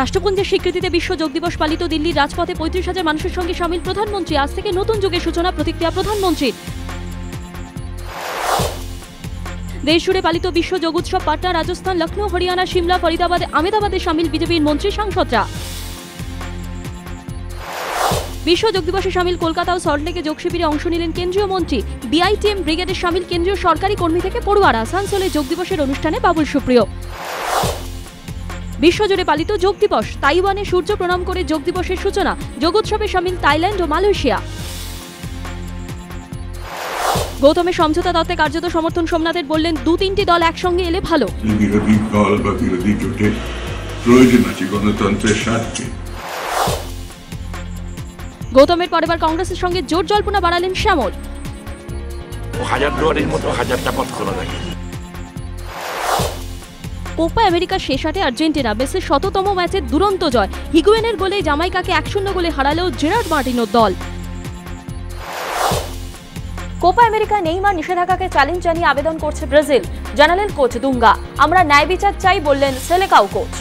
রাষ্ট্রপুঞ্জের স্বীকৃতিতে বিশ্ব যোগ দিবস পালিত দিল্লির রাজপথে পঁয়ত্রিশ হাজার মানুষের সঙ্গে সামিল প্রধানমন্ত্রী। আজ থেকে নতুন যুগের সূচনা, প্রতিক্রিয়া প্রধানমন্ত্রীর। দেশ জুড়ে পালিত বিশ্ব যোগ উৎসব পাটনা, রাজস্থান লখনৌ হরিয়ানা, সিমলা, ফরিদাবাদ আমেদাবাদে সামিল বিজেপির মন্ত্রী সাংসদরা। বিশ্ব যোগ দিবসে সামিল কলকাতা ও সল্টলেকে যোগ শিবিরে অংশ নিলেন কেন্দ্রীয় মন্ত্রী। বিআইটিএম ব্রিগেডের সামিল কেন্দ্রীয় সরকারি কর্মী থেকে পড়ুয়ারা। আসানসোলে যোগ দিবসের অনুষ্ঠানে বাবুল সুপ্রিয়। বিশ্বজুড়ে পালিত যোগ দিবস। তাইওয়ানে সূর্য প্রণাম করে যোগ দিবসের সূচনা। যোগোৎসবে সামিল থাইল্যান্ড ও মালয়েশিয়া। গৌতমের সমঝোতা তত্ত্বে কার্যত সমর্থন সোমনাথের বললেন দু তিনটি দল একসঙ্গে এলে ভালো। বিরোধী দল বা বিরোধী জোটের প্রয়োজন আছে গণতন্ত্রের স্বার্থে। গৌতমের পরেবার কংগ্রেসের সঙ্গে জোট জল্পনা বাড়ালেন শ্যামল। হাজার দুয়ারের মতো হাজারটা পথ খোলা থাকে। কোপা আমেরিকার শেষ আটে আর্জেন্টিনা, মেসির শততম ম্যাচে দুরন্ত জয়। হিগুয়েনের গোলে জামাইকাকে এক শূন্য গোলে হারালেও জেরার্ড মার্টিনোর দল। কোপা আমেরিকা নেইমার নিষেধাজ্ঞাকে চ্যালেঞ্জ জানিয়ে আবেদন করছে ব্রাজিল। জানালেন কোচ দুঙ্গা। আমরা ন্যায় বিচার চাই বললেন সেলেকাও কোচ।